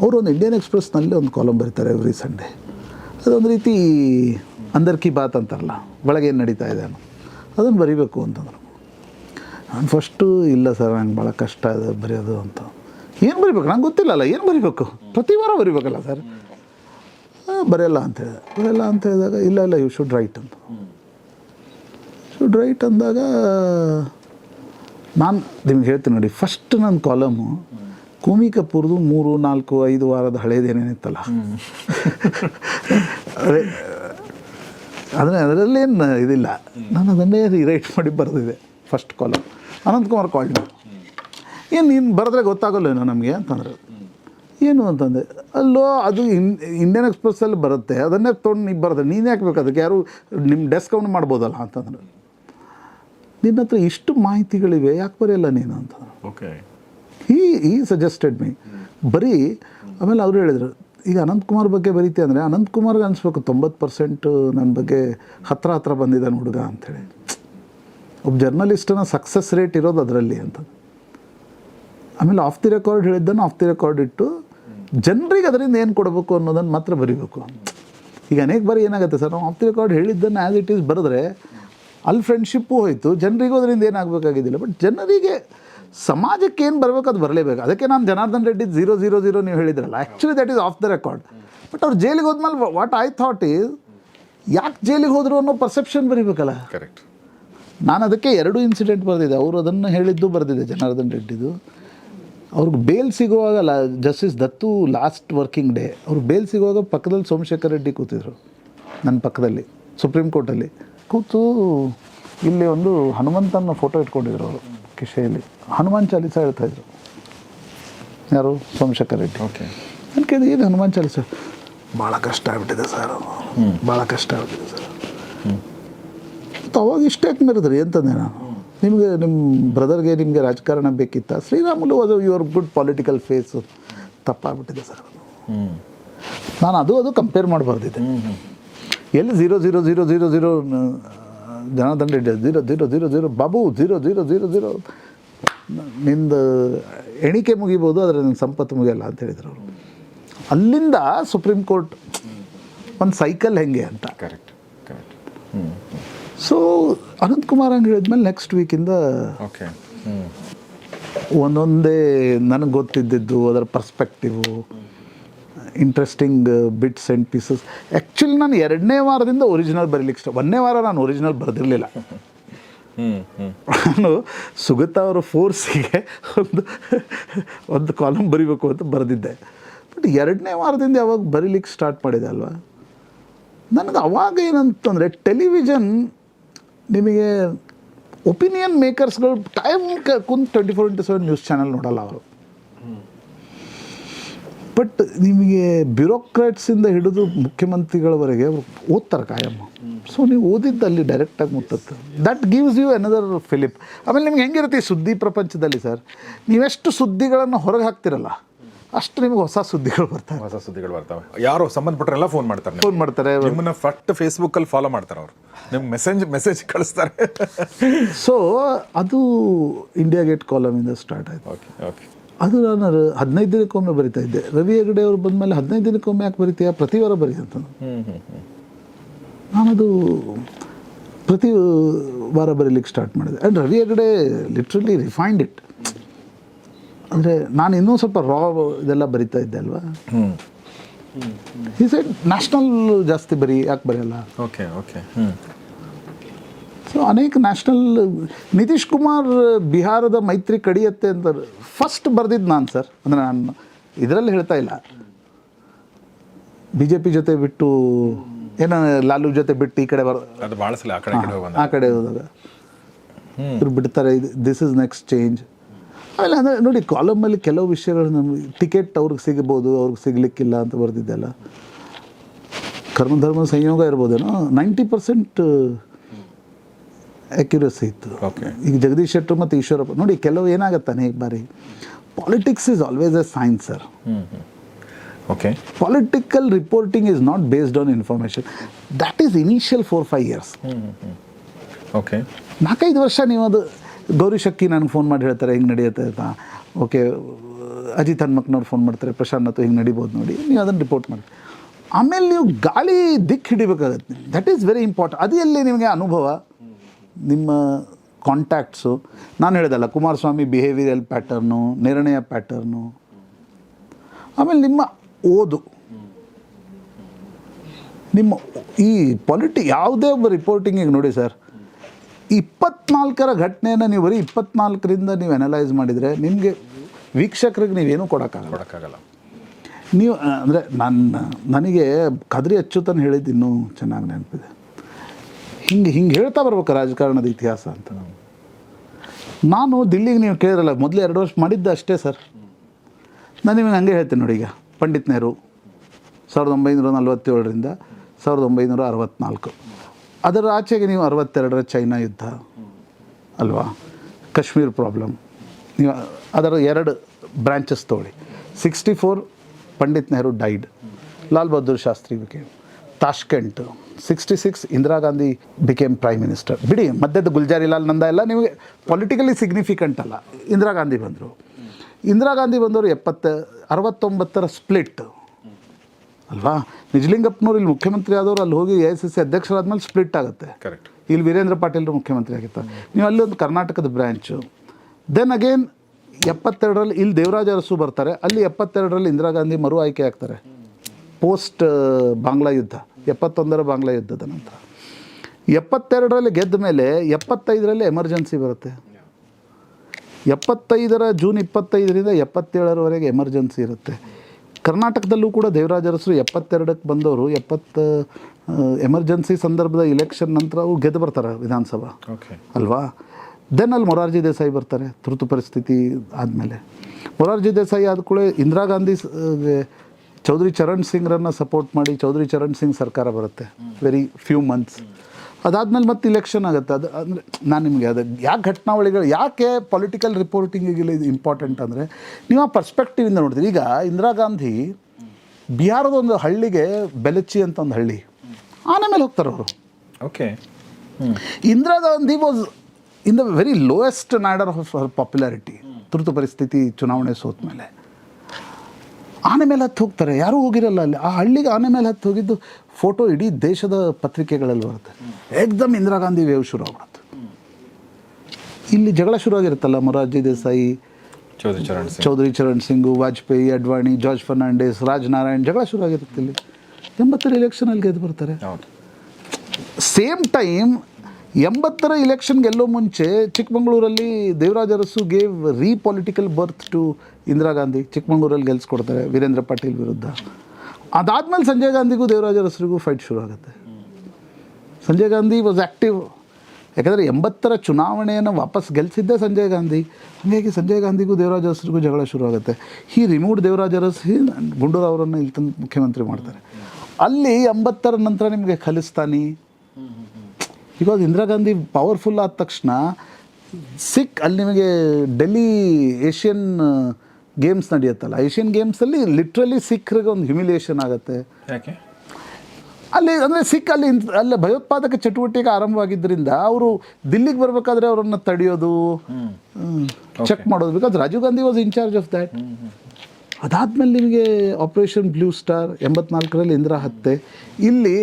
ಅವರು ಒಂದು ಇಂಡಿಯನ್ ಎಕ್ಸ್ಪ್ರೆಸ್ನಲ್ಲಿ ಒಂದು ಕಾಲಮ್ ಬರೀತಾರೆ ಎವ್ರಿ ಸಂಡೇ ಅದೊಂದು ರೀತಿ ಅಂದರ್ ಕಿ ಬಾತ್ ಅಂತಾರಲ್ಲ, ಒಳಗೆ ಏನು ನಡೀತಾ ಇದೆ ಅನ್ನೋ. ಅದನ್ನು ಬರಿಬೇಕು ಅಂತಂದರು. ನಾನು ಫಸ್ಟು ಇಲ್ಲ ಸರ್ ನಂಗೆ ಭಾಳ ಕಷ್ಟ ಇದೆ ಬರೆಯೋದು ಅಂತ. ಏನು ಬರಿಬೇಕು? ನಂಗೆ ಗೊತ್ತಿಲ್ಲಲ್ಲ, ಏನು ಬರಿಬೇಕು? ಪ್ರತಿ ವಾರ ಬರಿಬೇಕಲ್ಲ ಸರ್ ಬರೆಯಲ್ಲ ಅಂತ ಹೇಳಿದೆ. ಬರೆಯಲ್ಲ ಅಂತ ಹೇಳಿದಾಗ, ಇಲ್ಲ ಇಲ್ಲ ಯು ಶುಡ್ ರೈಟ್ ಅಂತ. ಶುಡ್ ರೈಟ್ ಅಂದಾಗ, ನಾನು ನಿಮ್ಗೆ ಹೇಳ್ತೀನಿ ನೋಡಿ ಫಸ್ಟ್ ನನ್ನ ಕಾಲಮು ಕೋಮಿ ಕಪೂರ್ದು ಮೂರು, ನಾಲ್ಕು, ಐದು ವಾರದ ಹಳೇದೇನೇನಿತ್ತಲ್ಲ ಅದೇ ಅದನ್ನ ಅದರಲ್ಲೇನು ಇದಿಲ್ಲ. ನಾನು ಅದನ್ನೇ ರೈಟ್ ಮಾಡಿ ಬರೆದಿದೆ ಫಸ್ಟ್ ಕಾಲಮ್ ಅನಂತಕುಮಾರ್ ಕಾಲ್ ಏನು ನೀನು ಬರೆದ್ರೆ ಗೊತ್ತಾಗಲ್ಲೇನೋ ನಮಗೆ ಅಂತಂದ್ರೆ. ಏನು ಅಂತಂದೆ, ಅಲ್ಲೋ, ಅದು ಇನ್ ಇಂಡಿಯನ್ ಎಕ್ಸ್ಪ್ರೆಸ್ಸಲ್ಲಿ ಬರುತ್ತೆ, ಅದನ್ನೇ ತೊಗೊಂಡು ನೀವು ಬರೋದು, ನೀನು ಯಾಕೆ ಬೇಕು ಅದಕ್ಕೆ? ಯಾರು ನಿಮ್ಮ ಡೆಸ್ಕೌಂಟ್ ಮಾಡ್ಬೋದಲ್ಲ ಅಂತಂದ್ರೆ. ನಿನ್ನ ಹತ್ರ ಇಷ್ಟು ಮಾಹಿತಿಗಳಿವೆ? ಯಾಕೆ ಬರೆಯಲ್ಲ ನೀನು ಅಂತ. ಓಕೆ ಈ ಈ ಸಜೆಸ್ಟೆಡ್ ಮೀ ಬರೀ ಆಮೇಲೆ ಅವರು ಹೇಳಿದರು ಈಗ ಅನಂತಕುಮಾರ್ ಬಗ್ಗೆ ಬರೀತೆ ಅಂದರೆ ಅನಂತಕುಮಾರ್ಗೆ ಅನಿಸ್ಬೇಕು ತೊಂಬತ್ತು ಪರ್ಸೆಂಟು ನನ್ನ ಬಗ್ಗೆ ಹತ್ರ ಹತ್ರ ಬಂದಿದ್ದಾನೆ ಹುಡುಗ ಅಂಥೇಳಿ. ಒಬ್ಬ ಜರ್ನಲಿಸ್ಟನ ಸಕ್ಸಸ್ ರೇಟ್ ಇರೋದು ಅದರಲ್ಲಿ ಅಂತ. ಆಮೇಲೆ ಆಫ್ ದಿ ರೆಕಾರ್ಡ್ ಹೇಳಿದ್ದನ್ನು ಆಫ್ ದಿ ರೆಕಾರ್ಡ್ ಇಟ್ಟು ಜನರಿಗೆ ಅದರಿಂದ ಏನು ಕೊಡಬೇಕು ಅನ್ನೋದನ್ನು ಮಾತ್ರ ಬರಿಬೇಕು ಈಗ ಅನೇಕ ಬಾರಿ ಏನಾಗುತ್ತೆ ಸರ್ ನಾವು ಆಫ್ ದಿ ರೆಕಾರ್ಡ್ ಹೇಳಿದ್ದನ್ನು ಆ್ಯಸ್ ಇಟ್ ಈಸ್ ಬರೆದ್ರೆ ಅಲ್ಲಿ ಫ್ರೆಂಡ್ಶಿಪ್ಪು ಹೋಯಿತು ಜನರಿಗೂ ಅದರಿಂದ ಏನಾಗಬೇಕಾಗಿದ್ದಿಲ್ಲ ಬಟ್ ಜನರಿಗೆ ಸಮಾಜಕ್ಕೆ ಏನು ಬರಬೇಕು ಅದು ಬರಲೇಬೇಕು. ಅದಕ್ಕೆ ನಾನು Janardhan Reddy zero zero zero ನೀವು ಹೇಳಿದ್ರಲ್ಲ actually that is off the record but ಅವ್ರು ಜೈಲಿಗೆ ಹೋದ್ಮೇಲೆ ವಾಟ್ ಐ ಥಾಟ್ ಈಸ್ ಯಾಕೆ ಜೈಲಿಗೆ ಹೋದ್ರು ಅನ್ನೋ ಪರ್ಸೆಪ್ಷನ್ ಬರೀಬೇಕಲ್ಲ? ಕರೆಕ್ಟ್ ನಾನು ಅದಕ್ಕೆ ಎರಡು ಇನ್ಸಿಡೆಂಟ್ ಬರೆದಿದೆ ಅವರು ಅದನ್ನು ಹೇಳಿದ್ದು ಬರೆದಿದೆ ಜನಾರ್ದನ್ ರೆಡ್ಡಿದು. ಅವ್ರಿಗೆ bail ಸಿಗುವಾಗ law justice Dattu last working day ಅವ್ರು ಬೇಲ್ ಸಿಗುವಾಗ ಪಕ್ಕದಲ್ಲಿ ಸೋಮಶೇಖರ್ ರೆಡ್ಡಿ ಕೂತಿದ್ರು ನನ್ನ ಪಕ್ಕದಲ್ಲಿ ಸುಪ್ರೀಂ ಕೋರ್ಟಲ್ಲಿ ಕೂತು ಇಲ್ಲಿ ಒಂದು ಹನುಮಂತನ ಫೋಟೋ ಇಟ್ಕೊಂಡಿದ್ರು ಅವರು ಕಿಶೆಯಲ್ಲಿ ಹನುಮಾನ್ ಚಾಲೀಸ ಹೇಳ್ತಾಯಿದ್ರು ಯಾರು? ಸೋಮಶೇಖರ್ ರೆಡ್ಡಿ. ಓಕೆ. ನಾನು ಕೇಳಿದೆ ಏನು ಹನುಮಾನ್ ಚಾಲೀಸ? ಭಾಳ ಕಷ್ಟ ಆಗ್ಬಿಟ್ಟಿದೆ ಸರ್ ಭಾಳ ಕಷ್ಟ ಆಗ್ಬಿಟ್ಟಿದೆ ಸರ್. ಅವಾಗ ಇಷ್ಟೇ ಮೆರೆದ್ರಿ ಅಂತಂದೆ ನಾನು? ನಿಮಗೆ ನಿಮ್ಮ ಬ್ರದರ್ಗೆ ನಿಮಗೆ ರಾಜಕಾರಣ ಬೇಕಿತ್ತ? ಶ್ರೀರಾಮುಲು ಅದು ಯುವರ್ ಗುಡ್ ಪೊಲಿಟಿಕಲ್ ಫೇಸು ತಪ್ಪಾಗ್ಬಿಟ್ಟಿದೆ ಸರ್ ನಾನು ಅದು ಅದು ಕಂಪೇರ್ ಮಾಡಿ ಬರ್ದಿದ್ದೆ ಎಲ್ಲಿ zero zero zero zero zero Janardhan Reddy zero zero zero zero Babu zero zero zero zero ನಿಂದು ಎಣಿಕೆ ಮುಗಿಬೋದು ಆದರೆ ನನ್ನ ಸಂಪತ್ತು ಮುಗಿಯಲ್ಲ ಅಂತ ಹೇಳಿದ್ರು ಅವರು. ಅಲ್ಲಿಂದ ಸುಪ್ರೀಂ ಕೋರ್ಟ್ ಒಂದು ಸೈಕಲ್ ಹೆಂಗೆ ಅಂತ. ಕರೆಕ್ಟ್ ಕರೆಕ್ಟ್ ಹ್ಞೂ ಸೊ ಅನಂತ್ ಕುಮಾರ್ ಹಂಗೆ ಹೇಳಿದ್ಮೇಲೆ ನೆಕ್ಸ್ಟ್ ವೀಕಿಂದ ಓಕೆ ಹ್ಞೂ ಒಂದೊಂದೇ ನನಗೆ ಗೊತ್ತಿದ್ದಿದ್ದು ಅದರ perspective interesting bits and pieces actually ನಾನು ಎರಡನೇ ವಾರದಿಂದ ಒರಿಜಿನಲ್ ಬರೀಲಿಕ್ಕೆ ಇಷ್ಟ ಒಂದನೇ ವಾರ ನಾನು ಒರಿಜಿನಲ್ ಬರೆದಿರಲಿಲ್ಲ. ನಾನು ಸುಗತ ಅವರ ಫೋರ್ಸಿಗೆ ಒಂದು ಒಂದು ಕಾಲಮ್ ಬರಿಬೇಕು ಅಂತ ಬರೆದಿದ್ದೆ. ಬಟ್ ಎರಡನೇ ವಾರದಿಂದ ಯಾವಾಗ ಬರೀಲಿಕ್ಕೆ ಸ್ಟಾರ್ಟ್ ಮಾಡಿದೆ ಅಲ್ವಾ? ನನಗೆ ಅವಾಗ ಏನಂತಂದರೆ ಟೆಲಿವಿಷನ್ ನಿಮಗೆ ಒಪಿನಿಯನ್ ಮೇಕರ್ಸ್ಗಳು ಟೈಮ್ ಕುಂತು twenty four into seven news channel ನೋಡಲ್ಲ ಅವರು. ಬಟ್ ನಿಮಗೆ ಬ್ಯೂರೋಕ್ರಾಟ್ಸಿಂದ ಹಿಡಿದು ಮುಖ್ಯಮಂತ್ರಿಗಳವರೆಗೆ ಅವರು ಓದ್ತಾರೆ ಕಾಯಮ್ಮ ಸೊ ನೀವು ಓದಿದ್ದು ಅಲ್ಲಿ ಡೈರೆಕ್ಟಾಗಿ ಮುಟ್ಟುತ್ತೆ. That gives you another fillip ಆಮೇಲೆ ನಿಮ್ಗೆ ಹೆಂಗಿರುತ್ತೆ ಈ ಸುದ್ದಿ ಪ್ರಪಂಚದಲ್ಲಿ ಸರ್ ನೀವೆಷ್ಟು ಸುದ್ದಿಗಳನ್ನು ಹೊರಗೆ ಹಾಕ್ತಿರಲ್ಲ ಅಷ್ಟು ನಿಮ್ಗೆ ಹೊಸ ಸುದ್ದಿಗಳು ಬರ್ತಾರೆ. ಹೊಸ ಸುದ್ದಿಗಳು ಬರ್ತವೆ. ಯಾರು ಸಂಬಂಧಪಟ್ಟರೆಲ್ಲ ಫೋನ್ ಮಾಡ್ತಾರೆ ಫೋನ್ ಮಾಡ್ತಾರೆ. ನಿಮ್ಮನ್ನ ಫಸ್ಟ್ ಫೇಸ್ಬುಕ್ಕಲ್ಲಿ ಫಾಲೋ ಮಾಡ್ತಾರೆ ಅವರು. ನಿಮ್ಗೆ ಮೆಸೇಜ್ ಮೆಸೇಜ್ ಕಳಿಸ್ತಾರೆ. ಸೊ ಅದು ಇಂಡಿಯಾ ಗೇಟ್ ಕಾಲಮಿಂದ ಸ್ಟಾರ್ಟ್ ಆಯಿತು. ಓಕೆ ಓಕೆ ಅದು ನಾನು ಹದಿನೈದು ದಿನಕ್ಕೊಮ್ಮೆ ಬರಿತಾ ಇದ್ದೆ. ರವಿ ಹೆಗಡೆ ಅವರು ಬಂದಮೇಲೆ ಹದಿನೈದು ದಿನಕ್ಕೊಮ್ಮೆ ಯಾಕೆ ಬರಿತೀಯಾ? ಪ್ರತಿ ವಾರ ಬರಿ ಅಂತ ನಾನದು ಪ್ರತಿ ವಾರ ಬರೀಲಿಕ್ಕೆ ಸ್ಟಾರ್ಟ್ ಮಾಡಿದೆ. And Ravi Hegde literally refined it ಅಂದರೆ ನಾನು ಇನ್ನೂ ಸ್ವಲ್ಪ ರಾ ಇದೆಲ್ಲ ಬರಿತಾ ಇದ್ದೆ ಅಲ್ವಾ? ಹ್ಞೂ ಈ ಸೈಡ್ ನ್ಯಾಷನಲ್ ಜಾಸ್ತಿ ಬರೀ ಯಾಕೆ ಬರೆಯಲ್ಲ? ಓಕೆ ಓಕೆ ಹ್ಞೂ ಸೊ ಅನೇಕ ನ್ಯಾಷನಲ್ ನಿತೀಶ್ ಕುಮಾರ್ ಬಿಹಾರದ ಮೈತ್ರಿ ಕಡಿಯತ್ತೆ ಅಂತ ಫಸ್ಟ್ ಬರೆದಿದ್ದು ನಾನು ಸರ್ ಅಂದರೆ ನಾನು ಇದರಲ್ಲಿ ಹೇಳ್ತಾ ಇಲ್ಲ. ಬಿ ಜೆ ಪಿ ಜೊತೆ ಬಿಟ್ಟು ಏನೋ ಲಾಲು ಜೊತೆ ಬಿಟ್ಟು ಈ ಕಡೆ ಬರ ಅದು ಭಾಳ ಸಲ ಆ ಕಡೆ ಆ ಕಡೆ ಹೋದಾಗ. ಇವ್ರು ಬಿಡ್ತಾರೆ ದಿಸ್ ಇಸ್ ನೆಕ್ಸ್ಟ್ ಚೇಂಜ್ ಆಮೇಲೆ ಅಂದರೆ ನೋಡಿ ಕಾಲಮಲ್ಲಿ ಕೆಲವು ವಿಷಯಗಳು ನಮಗೆ ಟಿಕೆಟ್ ಅವ್ರಿಗೆ ಸಿಗ್ಬೋದು ಅವ್ರಿಗೆ ಸಿಗಲಿಕ್ಕಿಲ್ಲ ಅಂತ ಬರ್ದಿದ್ದೆಲ್ಲ. ಕರ್ಮಧರ್ಮ ಸಂಯೋಗ ಇರ್ಬೋದೇನೋ ನೈಂಟಿ ಪರ್ಸೆಂಟ್ ಅಕ್ಯುರಸಿ ಇತ್ತು. ಓಕೆ ಈಗ ಜಗದೀಶ್ ಶೆಟ್ಟರು ಮತ್ತು ಈಶ್ವರಪ್ಪ ನೋಡಿ ಕೆಲವು ಏನಾಗತ್ತೆ ಅನೇಕ ಬಾರಿ. Politics is always a science sir okay political reporting is not based on information that is initial four five years okay ನಾಲ್ಕೈದು ವರ್ಷ ನೀವು ಅದು ಗೌರಿ ಶಕ್ಕಿ ನನಗೆ ಫೋನ್ ಮಾಡಿ ಹೇಳ್ತಾರೆ ಹೆಂಗೆ ನಡೆಯುತ್ತೆ ಅಂತ. ಓಕೆ ಅಜಿತ್ ಹನ್ಮಕ್ನವ್ರು ಫೋನ್ ಮಾಡ್ತಾರೆ ಪ್ರಶಾಂತ್ ಅಥವಾ ಹಿಂಗೆ ನಡಿಬೋದು ನೋಡಿ ನೀವು ಅದನ್ನು ರಿಪೋರ್ಟ್ ಮಾಡಿ. ಆಮೇಲೆ ನೀವು ಗಾಳಿ ದಿಕ್ಕು ಹಿಡಿಬೇಕಾಗತ್ತೆ. ದಟ್ ಈಸ್ ವೆರಿ ಇಂಪಾರ್ಟೆಂಟ್ ಅದು ಎಲ್ಲಿ ನಿಮಗೆ ಅನುಭವ. ನಿಮ್ಮ ಕಾಂಟ್ಯಾಕ್ಟ್ಸು ನಾನು ಹೇಳಿದಲ್ಲ ಕುಮಾರಸ್ವಾಮಿ ಬಿಹೇವಿಯರಲ್ ಪ್ಯಾಟರ್ನು ನಿರ್ಣಯ ಪ್ಯಾಟರ್ನು ಆಮೇಲೆ ನಿಮ್ಮ ಓದು. ನಿಮ್ಮ ಈ ಪೊಲಿಟಿ ಯಾವುದೇ ಒಬ್ಬ ರಿಪೋರ್ಟಿಂಗಿಗೆ ನೋಡಿ ಸರ್ ಇಪ್ಪತ್ನಾಲ್ಕರ ಘಟನೆಯನ್ನು ನೀವು ಬರೀ ಇಪ್ಪತ್ನಾಲ್ಕರಿಂದ ನೀವು ಅನಲೈಸ್ ಮಾಡಿದರೆ ನಿಮಗೆ ವೀಕ್ಷಕರಿಗೆ ನೀವೇನೂ ಕೊಡೋಕ್ಕಾಗಲ್ಲ. ಕೊಡೋಕ್ಕಾಗಲ್ಲ. ನೀವು ಅಂದರೆ ನನ್ನ ನನಗೆ ಕದ್ರಿ ಅಚ್ಚುತನ ಹೇಳಿದ್ದು ಇನ್ನೂ ಚೆನ್ನಾಗಿ ನೆನಪಿದೆ. ಹಿಂಗೆ ಹಿಂಗೆ ಹೇಳ್ತಾ ಬರ್ಬೇಕು ರಾಜಕಾರಣದ ಇತಿಹಾಸ ಅಂತ ನಾನು ದಿಲ್ಲಿಗೆ ನೀವು ಕೇಳಿರಲ್ಲ, ಮೊದಲು ಎರಡು ವರ್ಷ ಮಾಡಿದ್ದೆ ಅಷ್ಟೇ ಸರ್. ನಾನು ನಿಮಗೆ ಹಂಗೆ ಹೇಳ್ತೀನಿ ನೋಡಿ ಈಗ, ಪಂಡಿತ್ ನೆಹರು ಸಾವಿರದ ಒಂಬೈನೂರ ನಲ್ವತ್ತೇಳರಿಂದ ಸಾವಿರದ ಒಂಬೈನೂರ ಅರವತ್ತ್ನಾಲ್ಕು ಅದರ ಆಚೆಗೆ ನೀವು ಅರವತ್ತೆರಡರ ಚೈನಾ ಯುದ್ಧ ಅಲ್ವಾ? ಕಾಶ್ಮೀರ್ ಪ್ರಾಬ್ಲಮ್ ನೀವು ಅದರ ಎರಡು ಬ್ರ್ಯಾಂಚಸ್ ತೊಗೊಳ್ಳಿ sixty four Pandit Nehru died Lal Bahadur Shastri became Tashkent. Sixty six Indira Gandhi became prime minister ಬಿಡಿ ಮಧ್ಯದ ಗುಲ್ಜಾರಿಲಾಲ್ ನಂದ ಎಲ್ಲ ನಿಮಗೆ ಪೊಲಿಟಿಕಲಿ ಸಿಗ್ನಿಫಿಕೆಂಟ್ ಅಲ್ಲ. ಇಂದಿರಾ ಗಾಂಧಿ ಬಂದರು. ಇಂದಿರಾ ಗಾಂಧಿ ಬಂದವರು ಎಪ್ಪತ್ತ ಅರವತ್ತೊಂಬತ್ತರ ಸ್ಪ್ಲಿಟ್ ಅಲ್ವಾ? ನಿಜಲಿಂಗಪ್ಪನವ್ರು ಇಲ್ಲಿ ಮುಖ್ಯಮಂತ್ರಿ ಆದವರು ಅಲ್ಲಿ ಹೋಗಿ ಎ ಎಸ್ ಸಿ ಸಿ ಅಧ್ಯಕ್ಷರಾದ್ಮೇಲೆ ಸ್ಪ್ಲಿಟ್ ಆಗುತ್ತೆ. ಕರೆಕ್ಟ್ ಇಲ್ಲಿ ವೀರೇಂದ್ರ ಪಾಟೀಲ್ರು ಮುಖ್ಯಮಂತ್ರಿ ಆಗಿರ್ತಾರೆ. ನೀವು ಅಲ್ಲಿ ಒಂದು ಕರ್ನಾಟಕದ ಬ್ರ್ಯಾಂಚು ದೆನ್ ಅಗೇನ್ ಎಪ್ಪತ್ತೆರಡರಲ್ಲಿ ಇಲ್ಲಿ ದೇವರಾಜ ಅರಸು ಬರ್ತಾರೆ. ಅಲ್ಲಿ ಎಪ್ಪತ್ತೆರಡರಲ್ಲಿ ಇಂದಿರಾ ಗಾಂಧಿ ಮರು ಆಯ್ಕೆ ಆಗ್ತಾರೆ. ಪೋಸ್ಟ್ ಬಾಂಗ್ಲಾ ಯುದ್ಧ. ಎಪ್ಪತ್ತೊಂದರ ಬಾಂಗ್ಲಾ ಯುದ್ಧದ ನಂತರ. ಎಪ್ಪತ್ತೆರಡರಲ್ಲಿ ಗೆದ್ದ ಮೇಲೆ ಎಪ್ಪತ್ತೈದರಲ್ಲಿ ಎಮರ್ಜೆನ್ಸಿ ಬರುತ್ತೆ. ಎಪ್ಪತ್ತೈದರ ಜೂನ್ ಇಪ್ಪತ್ತೈದರಿಂದ ಎಪ್ಪತ್ತೇಳರವರೆಗೆ ಎಮರ್ಜೆನ್ಸಿ ಇರುತ್ತೆ. ಕರ್ನಾಟಕದಲ್ಲೂ ಕೂಡ ದೇವರಾಜರಸರು ಎಪ್ಪತ್ತೆರಡಕ್ಕೆ ಬಂದವರು ಎಪ್ಪತ್ತ ಎಮರ್ಜೆನ್ಸಿ ಸಂದರ್ಭದ ಇಲೆಕ್ಷನ್ ನಂತರ ಅವ್ರು ಗೆದ್ದು ಬರ್ತಾರೆ ವಿಧಾನಸಭಾ. ಓಕೆ ಅಲ್ವಾ? ದೆನ್ ಅಲ್ಲಿ ಮೊರಾರ್ಜಿ ದೇಸಾಯಿ ಬರ್ತಾರೆ ತುರ್ತು ಪರಿಸ್ಥಿತಿ ಆದಮೇಲೆ. ಮೊರಾರ್ಜಿ ದೇಸಾಯಿ ಆದ ಕೂಡ ಇಂದಿರಾ ಗಾಂಧಿ ಚೌಧರಿ ಚರಣ್ ಸಿಂಗ್ರನ್ನು ಸಪೋರ್ಟ್ ಮಾಡಿ ಚೌಧರಿ ಚರಣ್ ಸಿಂಗ್ ಸರ್ಕಾರ ಬರುತ್ತೆ. ವೆರಿ ಫ್ಯೂ ಮಂತ್ಸ್ ಅದಾದಮೇಲೆ ಮತ್ತೆ ಇಲೆಕ್ಷನ್ ಆಗುತ್ತೆ. ಅದು ಅಂದರೆ ನಾನು ನಿಮಗೆ ಅದು ಯಾಕೆ ಘಟನಾವಳಿಗಳು ಯಾಕೆ ಪೊಲಿಟಿಕಲ್ ರಿಪೋರ್ಟಿಂಗಿಗೆ ಇದು ಇಂಪಾರ್ಟೆಂಟ್ ಅಂದರೆ ನೀವು ಆ ಪರ್ಸ್ಪೆಕ್ಟಿವಿಂದ ನೋಡ್ತೀರಿ. ಈಗ ಇಂದಿರಾ ಗಾಂಧಿ ಬಿಹಾರದ ಒಂದು ಹಳ್ಳಿಗೆ ಬೆಲಚಿ ಅಂತ ಒಂದು ಹಳ್ಳಿ. ಆನೆ ಮೇಲೆ ಹೋಗ್ತಾರೆ ಅವರು. Okay Indira Gandhi was in the very lowest ladder of popularity ತುರ್ತು ಪರಿಸ್ಥಿತಿ ಚುನಾವಣೆ ಸೋತ ಮೇಲೆ ಆನೆ ಮೇಲೆ ಹತ್ತು ಹೋಗ್ತಾರೆ. ಯಾರೂ ಹೋಗಿರಲ್ಲ ಅಲ್ಲಿ. ಆ ಹಳ್ಳಿಗೆ ಆನೆ ಮೇಲೆ ಹತ್ತು ಹೋಗಿದ್ದು ಫೋಟೋ ಇಡೀ ದೇಶದ ಪತ್ರಿಕೆಗಳಲ್ಲಿ ಬರುತ್ತೆ. ಏಕ್ದಮ್ ಇಂದಿರಾ ಗಾಂಧಿ ವೇವ್ ಶುರು ಆಗ್ಬಿಡುತ್ತೆ. ಇಲ್ಲಿ ಜಗಳ ಶುರು ಆಗಿರುತ್ತಲ್ಲ ಮೊರಾರ್ಜಿ ದೇಸಾಯಿ ಚೌಧರಿ ಚರಣ್ ಸಿಂಗ್. ಚೌಧರಿ ಚರಣ್ ಸಿಂಗು ವಾಜಪೇಯಿ ಅಡ್ವಾಣಿ ಜಾರ್ಜ್ ಫರ್ನಾಂಡಿಸ್ ರಾಜನಾರಾಯಣ್ ಜಗಳ ಶುರು ಆಗಿರುತ್ತೆ ಇಲ್ಲಿ ಎಂಬತ್ತರ ಎಲೆಕ್ಷನಲ್ಲಿ ಗೆದ್ದು ಬರ್ತಾರೆ. ಸೇಮ್ ಟೈಮ್ ಎಂಬತ್ತರ ಇಲೆಕ್ಷನ್ ಗೆಲ್ಲೋ ಮುಂಚೆ ಚಿಕ್ಕಮಗಳೂರಲ್ಲಿ Devaraj Urs gave re political birth to Indira Gandhi ಚಿಕ್ಕಮಗಳೂರಲ್ಲಿ ಗೆಲ್ಸ್ಕೊಡ್ತಾರೆ ವೀರೇಂದ್ರ ಪಾಟೀಲ್ ವಿರುದ್ಧ. ಅದಾದಮೇಲೆ ಸಂಜಯ್ ಗಾಂಧಿಗೂ ದೇವರಾಜ ಅರಸರಿಗೂ ಫೈಟ್ ಶುರು ಆಗುತ್ತೆ. ಸಂಜಯ್ ಗಾಂಧಿ ವಾಸ್ ಆ್ಯಕ್ಟಿವ್ ಯಾಕಂದರೆ ಎಂಬತ್ತರ ಚುನಾವಣೆಯನ್ನು ವಾಪಸ್ ಗೆಲ್ಲಿಸಿದ್ದೇ ಸಂಜಯ್ ಗಾಂಧಿ. ಹಾಗಾಗಿ ಸಂಜಯ್ ಗಾಂಧಿಗೂ ದೇವರಾಜ ಅರಸರಿಗೂ ಜಗಳ ಶುರು ಆಗುತ್ತೆ. ಈ ರಿಮೂವ್ಡ್ ದೇವರಾಜ ಅರಸ್ ಗುಂಡೂರು ಅವರನ್ನು ಇಲ್ಲಿ ತಂದು ಮುಖ್ಯಮಂತ್ರಿ ಮಾಡ್ತಾರೆ. ಅಲ್ಲಿ ಎಂಬತ್ತರ ನಂತರ ನಿಮಗೆ ಖಲಿಸ್ತಾನಿ ಬಿಕಾಸ್ ಇಂದಿರಾ ಗಾಂಧಿ ಪವರ್ಫುಲ್ ಆದ ತಕ್ಷಣ ಸಿಕ್ ಅಲ್ಲಿ ನಿಮಗೆ ಡೆಲ್ಲಿ ಏಷ್ಯನ್ ಗೇಮ್ಸ್ ನಡೆಯುತ್ತಲ್ಲ ಏಷ್ಯನ್ ಗೇಮ್ಸಲ್ಲಿ ಲಿಟ್ರಲಿ ಸಿಖ್ರಿಗೆ ಒಂದು ಹ್ಯುಮಿಲಿಯೇಷನ್ ಆಗುತ್ತೆ. ಯಾಕೆ? ಅಲ್ಲಿ ಅಂದರೆ ಸಿಖ್ ಅಲ್ಲಿ ಅಲ್ಲಿ ಭಯೋತ್ಪಾದಕ ಚಟುವಟಿಕೆ ಆರಂಭವಾಗಿದ್ದರಿಂದ ಅವರು ದಿಲ್ಲಿಗೆ ಬರಬೇಕಾದ್ರೆ ಅವರನ್ನು ತಡೆಯೋದು ಚೆಕ್ ಮಾಡೋದು. Because Rajiv Gandhi was incharge of that ಅದಾದಮೇಲೆ ನಿಮಗೆ ಆಪರೇಷನ್ ಬ್ಲೂ ಸ್ಟಾರ್ ಎಂಬತ್ನಾಲ್ಕರಲ್ಲಿ ಇಂದಿರಾ ಹತ್ತೆ ಇಲ್ಲಿ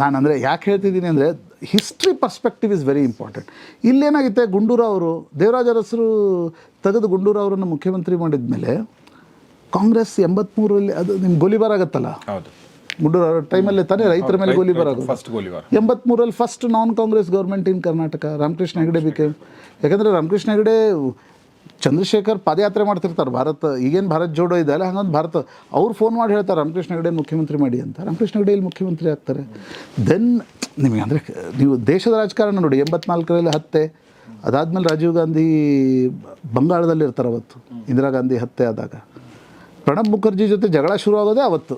ನಾನು ಅಂದರೆ ಯಾಕೆ ಹೇಳ್ತಿದ್ದೀನಿ ಅಂದರೆ history perspective is very important ಇಲ್ಲೇನಾಗುತ್ತೆ Gundurao ಅವರು ದೇವರಾಜ ಅರಸರು ತೆಗೆದು ಗುಂಡೂರಾವ್ ಅವರನ್ನು ಮುಖ್ಯಮಂತ್ರಿ ಮಾಡಿದ್ಮೇಲೆ ಕಾಂಗ್ರೆಸ್ ಎಂಬತ್ಮೂರಲ್ಲಿ ಅದು ನಿಮ್ಗೆ ಗೋಲಿಬಾರ್ ಆಗುತ್ತಲ್ಲ? ಹೌದು. ಗುಂಡೂರಾವ್ ಟೈಮಲ್ಲೇ ತಾನೇ ರೈತರ ಮೇಲೆ ಗೋಲಿಬಾರ್ ಆಗೋದು. ಫಸ್ಟ್ ಗೋಲಿಬಾರ್. ಎಂಬತ್ಮೂರಲ್ಲಿ first non Congress government in Karnataka Ramakrishna Hegde became ಯಾಕಂದರೆ ರಾಮಕೃಷ್ಣ ಹೆಗಡೆ ಚಂದ್ರಶೇಖರ್ ಪಾದಯಾತ್ರೆ ಮಾಡ್ತಿರ್ತಾರೆ. ಭಾರತ, ಈಗೇನು ಭಾರತ್ ಜೋಡೋ ಇದೆ ಅಲ್ಲ, ಹಂಗಂದು ಭಾರತ, ಅವ್ರು ಫೋನ್ ಮಾಡಿ ಹೇಳ್ತಾರೆ, ರಾಮಕೃಷ್ಣ ಹೆಗಡೆ ಮುಖ್ಯಮಂತ್ರಿ ಮಾಡಿ ಅಂತ. ರಾಮಕೃಷ್ಣ ಹೆಗಡೆ ಇಲ್ಲಿ ಮುಖ್ಯಮಂತ್ರಿ ಆಗ್ತಾರೆ? ದೆನ್ ನಿಮಗೆ ಅಂದರೆ ನೀವು ದೇಶದ ರಾಜಕಾರಣ ನೋಡಿ, ಎಂಬತ್ನಾಲ್ಕರಲ್ಲಿ ಹತ್ತೆ ಅದಾದಮೇಲೆ ರಾಜೀವ್ ಗಾಂಧಿ ಬಂಗಾಳದಲ್ಲಿ ಇರ್ತಾರೆ ಅವತ್ತು, ಇಂದಿರಾ ಗಾಂಧಿ ಹತ್ಯೆ ಆದಾಗ. ಪ್ರಣಬ್ ಮುಖರ್ಜಿ ಜೊತೆ ಜಗಳ ಶುರು ಆಗೋದೇ ಅವತ್ತು.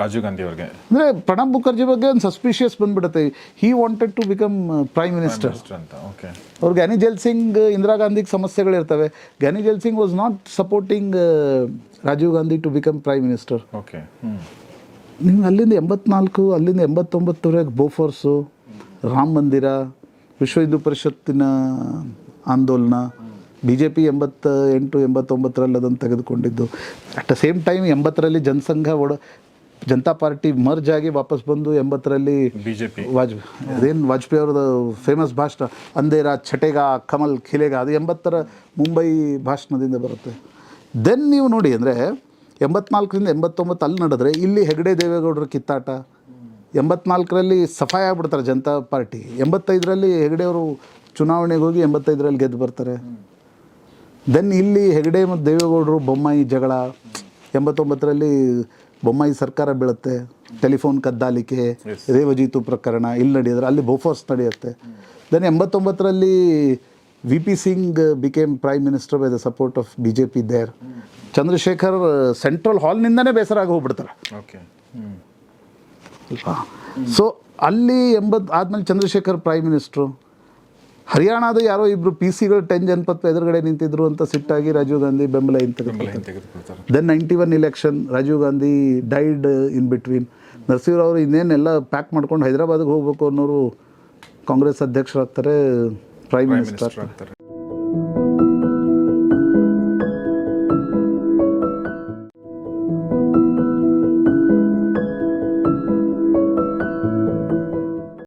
ರಾಜೀವ್ ಗಾಂಧಿ ಅವರಿಗೆ. ಅಂದರೆ ಪ್ರಣಬ್ ಮುಖರ್ಜಿ ಬಗ್ಗೆ ಒಂದು ಸಸ್ಪಿಷಿಯಸ್ ಬಂದ್ಬಿಡುತ್ತೆ. He wanted to become prime minister ಅಂತ ಓಕೆ ಅವ್ರು ಗ್ಯಾನಿ ಜೈಲ್ ಸಿಂಗ್ ಇಂದಿರಾ ಗಾಂಧಿಗೆ ಸಮಸ್ಯೆಗಳಿರ್ತವೆ Giani Zail Singh was not supporting Rajiv Gandhi to become prime minister okay ನಿಮ್ಗೆ ಅಲ್ಲಿಂದ ಎಂಬತ್ನಾಲ್ಕು ಅಲ್ಲಿಂದ ಎಂಬತ್ತೊಂಬತ್ತರವರೆಗೆ ಬೋಫೋರ್ಸು ರಾಮ ಮಂದಿರ ವಿಶ್ವ ಹಿಂದೂ ಪರಿಷತ್ತಿನ ಆಂದೋಲನ ಬಿ ಜೆ ಪಿ ಎಂಬತ್ತ ಎಂಟು ಎಂಬತ್ತೊಂಬತ್ತರಲ್ಲಿ ಅದನ್ನು ತೆಗೆದುಕೊಂಡಿದ್ದು. ಅಟ್ ದ ಸೇಮ್ ಟೈಮ್ ಎಂಬತ್ತರಲ್ಲಿ ಜನಸಂಘ ಒಡ ಜನತಾ ಪಾರ್ಟಿ ಮರ್ಜ್ ಆಗಿ ವಾಪಸ್ ಬಂದು ಎಂಬತ್ತರಲ್ಲಿ ಬಿಜೆಪಿ. ವಾಜಪೇಯಿ ಅದೇನು ವಾಜಪೇಯಿ ಅವ್ರದ್ದು ಫೇಮಸ್ ಭಾಷಣ ಅಂದೇರ ಛಟೆಗ ಕಮಲ್ ಖಿಲೆಗ ಅದು ಎಂಬತ್ತರ ಮುಂಬೈ ಭಾಷಣದಿಂದ ಬರುತ್ತೆ. ದೆನ್ ನೀವು ನೋಡಿ ಅಂದರೆ ಎಂಬತ್ನಾಲ್ಕರಿಂದ ಎಂಬತ್ತೊಂಬತ್ತು ಅಲ್ಲಿ ನಡೆದ್ರೆ ಇಲ್ಲಿ ಹೆಗಡೆ ದೇವೇಗೌಡರ ಕಿತ್ತಾಟ. ಎಂಬತ್ನಾಲ್ಕರಲ್ಲಿ ಸಫಾಯ ಆಗ್ಬಿಡ್ತಾರೆ ಜನತಾ ಪಾರ್ಟಿ. ಎಂಬತ್ತೈದರಲ್ಲಿ ಹೆಗಡೆ ಅವರು ಚುನಾವಣೆಗೆ ಹೋಗಿ ಎಂಬತ್ತೈದರಲ್ಲಿ ಗೆದ್ದು ಬರ್ತಾರೆ. ದೆನ್ ಇಲ್ಲಿ ಹೆಗಡೆ ಮತ್ತು ದೇವೇಗೌಡರು ಬೊಮ್ಮಾಯಿ ಜಗಳ. ಎಂಬತ್ತೊಂಬತ್ತರಲ್ಲಿ ಬೊಮ್ಮಾಯಿ ಸರ್ಕಾರ ಬೀಳುತ್ತೆ ಟೆಲಿಫೋನ್ ಕದ್ದಾಲಿಕೆ ರೇವಜೀತು ಪ್ರಕರಣ ಇಲ್ಲಿ ನಡೆಯೋದ್ರೆ ಅಲ್ಲಿ ಬೋಫೋರ್ಸ್ ನಡೆಯುತ್ತೆ. Then ಎಂಬತ್ತೊಂಬತ್ತರಲ್ಲಿ V P Singh became prime minister by the support of B J P there Chandrashekhar central ಹಾಲ್ನಿಂದನೇ ಬೇಸರ ಆಗಿ ಹೋಗ್ಬಿಡ್ತಾರೆ. ಸೊ ಅಲ್ಲಿ ಎಂಬತ್ತು ಆದಮೇಲೆ ಚಂದ್ರಶೇಖರ್ ಪ್ರೈಮ್ ಮಿನಿಸ್ಟ್ರು ಹರಿಯಾಣದ ಯಾರೋ ಇಬ್ರು ಪಿ ಸಿಗಳು ಟೆನ್ ಜನಪತ್ ಎದುರುಗಡೆ ನಿಂತಿದ್ರು ಅಂತ ಸಿಟ್ಟಾಗಿ ರಾಜೀವ್ ಗಾಂಧಿ ಬೆಂಬಲ ಹಿಂತೆಗೆದು ಬೆಂಬಲ ಹಿಂದೆ ತೆಗೆದುಕೊಳ್ತಾರೆ? Then ninety one election Rajiv Gandhi died in between Narasimharao ಅವರು ಇನ್ನೇನೆಲ್ಲ ಪ್ಯಾಕ್ ಮಾಡ್ಕೊಂಡು ಹೈದರಾಬಾದ್ಗೆ ಹೋಗ್ಬೇಕು ಅನ್ನೋರು ಕಾಂಗ್ರೆಸ್ ಅಧ್ಯಕ್ಷರಾಗ್ತಾರೆ ಪ್ರೈಮ್ ಮಿನಿಸ್ಟರ್ ಆಗ್ತಾರೆ.